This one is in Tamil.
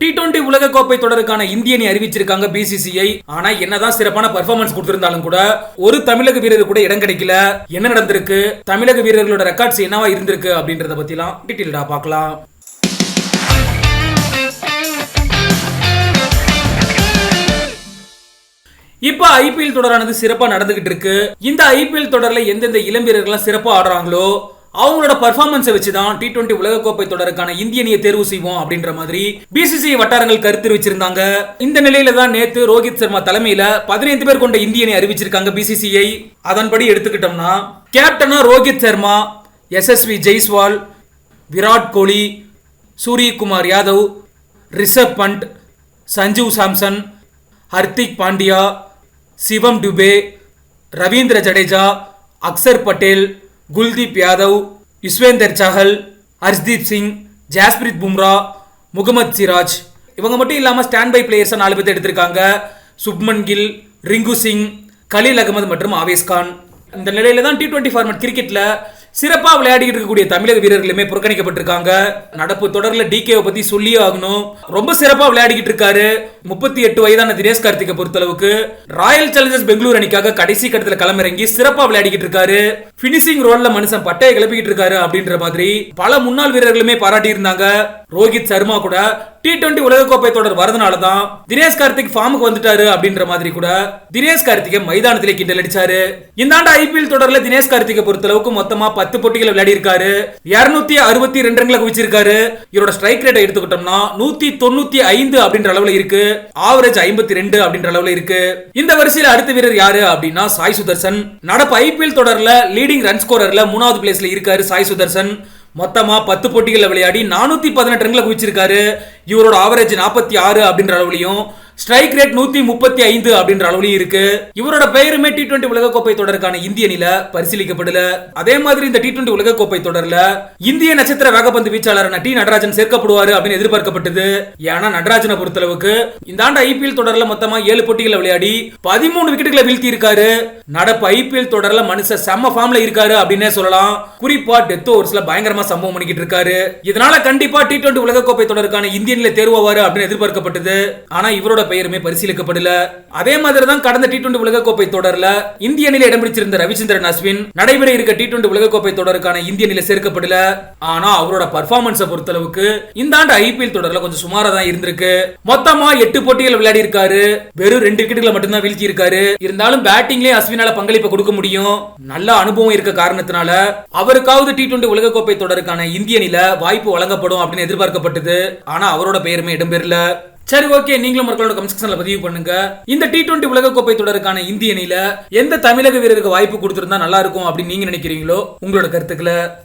டி டுவெண்டி உலக கோப்பை தொடருக்கான இந்திய அணி அறிவிச்சிருக்காங்க பிசிசிஐ ஆனா என்னதான் சிறப்பான பர்ஃபார்மன்ஸ் கொடுத்திருந்தாலும் கூட ஒரு தமிழக வீரர் கூட இடம் கிடைக்கல. என்ன நடந்திருக்கு? தமிழக வீரர்களோட ரெக்கார்ட்ஸ் என்னவா இருந்திருக்கு அப்படின்றத பத்திலாம் டீட்டெயில்டா பார்க்கலாம். இப்ப ஐபிஎல் தொடரானது சிறப்பா நடந்துகிட்டு இருக்கு. இந்த ஐபிஎல் தொடர்ல எந்தெந்த இளம் வீரர்கள்லாம் சிறப்பா ஆடுறாங்களோ அவங்களோட பர்ஃபார்மன்ஸை வச்சு தான் டி டுவெண்டி உலகக்கோப்பை தொடருக்கான இந்திய அணியை தேர்வு செய்வோம் அப்படின்ற மாதிரி பிசிசிஐ வட்டாரங்கள் கருத்து தெரிவிச்சிருந்தாங்க. இந்த நிலையில தான் நேத்து ரோஹித் சர்மா தலைமையில பதினைந்து பேர் கொண்ட இந்திய அணி அறிவிச்சிருக்காங்க பிசிசிஐ அதன்படி எடுத்துக்கிட்டோம்னா கேப்டனா ரோஹித் சர்மா எஸ்எஸ்வி ஜெய்ஸ்வால் விராட் கோலி சூரியகுமார் யாதவ் ரிஷப் பண்ட் சஞ்சீவ் சாம்சன் ஹர்திக் பாண்டியா சிவம் டுபே ரவீந்திர ஜடேஜா அக்சர் பட்டேல் குல்தீப் யாதவ் யுஸ்வேந்தர் சஹல் ஹர்ஷ்தீப் சிங் ஜாஸ்பிரித் பும்ரா முகமது சிராஜ். இவங்க மட்டும் இல்லாமல் ஸ்டாண்ட் பை பிளேயர்ஸை நாலு பேர் எடுத்திருக்காங்க. சுப்மன் கில் ரிங்கு சிங் கலீல் அகமது மற்றும் ஆவேஸ் கான். இந்த நிலையில தான் டி டுவெண்ட்டி ஃபார்மட் கிரிக்கெட்டில் சிறப்பா விளையாடிட்டு இருக்கக்கூடிய தமிழக வீரர்களுமே புறக்கணிக்கப்பட்டிருக்காங்க. நடப்பு தொடர்ல டிகேவை பத்தி சொல்லியே ஆகணும். ரொம்ப சிறப்பா விளையாடிக்கிட்டு இருக்காரு. முப்பத்தி எட்டு வயதான தினேஷ் கார்த்திகை பொறுத்தளவுக்கு. ராயல் சேலஞ்சர்ஸ் பெங்களூர் அணிக்காக கடைசி கட்டத்துல களமிறங்கி சிறப்பா விளையாடிக்கிட்டு இருக்காரு. பினிஷிங் ரோல்ல மனுஷன் பட்டையை கிளப்பிக்கிட்டு இருக்காரு அப்படின்ற மாதிரி பல முன்னாள் வீரர்களுமே பாராட்டி இருந்தாங்க. ரோஹித் சர்மா கூட. டி டுவெண்டி உலகக்கோப்பை தொடர் வரதுனால தான் தினேஷ் கார்த்திக் ஃபார்முக்கு வந்துட்டாரு அப்படின்ற மாதிரி கூட தினேஷ் கார்த்திகை மைதானத்திலே கிண்டல் அடிச்சாரு. இந்த ஆண்டு ஐபிஎல் தொடர்ல தினேஷ் கார்த்திகை பொறுத்தளவுக்கு மொத்தமா பத்து போட்டிகளை விளையாடி இருக்காரு இருநூத்தி அறுபத்தி ரெண்டு ரன்களை குவிச்சிருக்காரு. இவரோட ஸ்ட்ரைக் ரேட்டை எடுத்துக்கிட்டோம்னா நூத்தி தொண்ணூத்தி ஐந்து அப்படின்ற அளவுல இருக்கு. ஆவரேஜ் ஐம்பத்தி ரெண்டு அப்படின்ற அளவுல இருக்கு. இந்த வரிசையில் அடுத்த வீரர் யாரு அப்படின்னா சாய் சுதர்சன். நடப்பு ஐபிஎல் தொடர்ல லீடிங் ரன் ஸ்கோரர்ல மூணாவது பிளேஸ்ல இருக்காரு சாய் சுதர்சன். மொத்தமா பத்து போட்டிகளில் விளையாடி நானூத்தி பதினெட்டு ரன்களை குவிச்சிருக்காரு. இவரோட ஆவரேஜ் நாற்பத்தி ஆறு அப்படின்ற அளவுலையும் ஸ்ட்ரைக் ரேட் நூத்தி முப்பத்தி ஐந்து அப்படின்ற அளவுலயும் இருக்கு. இவரோட பெயருமே டி டுவெண்டி உலகக்கோப்பை தொடருக்கான இந்திய அணில பரிசீலிக்கப்படல. அதே மாதிரி இந்த டி டுவெண்டி உலகக்கோப்பை தொடர்ல இந்திய நட்சத்திர வேகப்பந்து வீச்சாளரான டி நடராஜன் சேர்க்கப்படுவாரு அப்படின்னு எதிர்பார்க்கப்பட்டது. ஏன்னா நடராஜனை பொறுத்தளவுக்கு இந்த ஆண்டு ஐபிஎல் தொடர்ல மொத்தமா ஏழு போட்டிகளை விளையாடி பதிமூணு விக்கெட்டுகளை வீழ்த்தி இருக்காரு நடப்பு ஐபிஎல் தொடர்ல மனுஷன் செம்ம ஃபார்ம்ல இருக்காரு அப்படின்னே சொல்லலாம். குறிப்பா டெத் ஓவர்ஸ்ல பயங்கரமா சம்பவம் பண்ணிக்கிட்டு இருக்காரு. இதனால கண்டிப்பா டி டுவெண்டி உலகக்கோப்பை தொடருக்கான இந்திய அணியில தேர்வாரு அப்படின்னு எதிர்பார்க்கப்பட்டது. ஆனா இவரோட பெயருமே பரிசீலிக்கப்படல. அதே மாதிரி தான் கடந்த டி டுவெண்டி உலகக்கோப்பை தொடர்ல இந்திய அணியில் இடம் பிடிச்சிருந்த ரவிச்சந்திரன் அஸ்வின் நடைபெற இருக்க டி டுவெண்டி உலகக்கோப்பை தொடருக்கான இந்திய அணியில சேர்க்கப்படல. ஆனா அவரோட பர்ஃபார்மன்ஸை பொறுத்தளவுக்கு இந்த ஆண்டு ஐபிஎல் தொடர்ல கொஞ்சம் சுமாரா தான் இருந்திருக்கு. மொத்தமா எட்டு போட்டிகள் விளையாடி இருக்காரு. வெறும் ரெண்டு விக்கெட்டுகளை மட்டும்தான் வீழ்த்தி இருக்காரு இருந்தாலும் பேட்டிங்லயே அஸ்வினால பங்களிப்பை கொடுக்க முடியும். நல்ல அனுபவம் இருக்க காரணத்தினால அவருக்காவது டி டுவெண்டி உலகக்கோப்பை தொடருக்கான இந்திய அணில வாய்ப்பு வழங்கப்படும் அப்படின்னு எதிர்பார்க்கப்பட்டது. ஆனா அவரோட பெயருமே இடம்பெறல சரி ஓகே நீங்களும் மக்களோட கமெண்ட் செக்ஷன்ல பதிவு பண்ணுங்க. இந்த டி டுவெண்டி உலகக்கோப்பை தொடருக்கான இந்திய அணியில எந்த தமிழக வீரருக்கு வாய்ப்பு கொடுத்திருந்தா நல்லா இருக்கும் அப்படின்னு நீங்க நினைக்கிறீங்களோ? உங்களோட கருத்துக்களை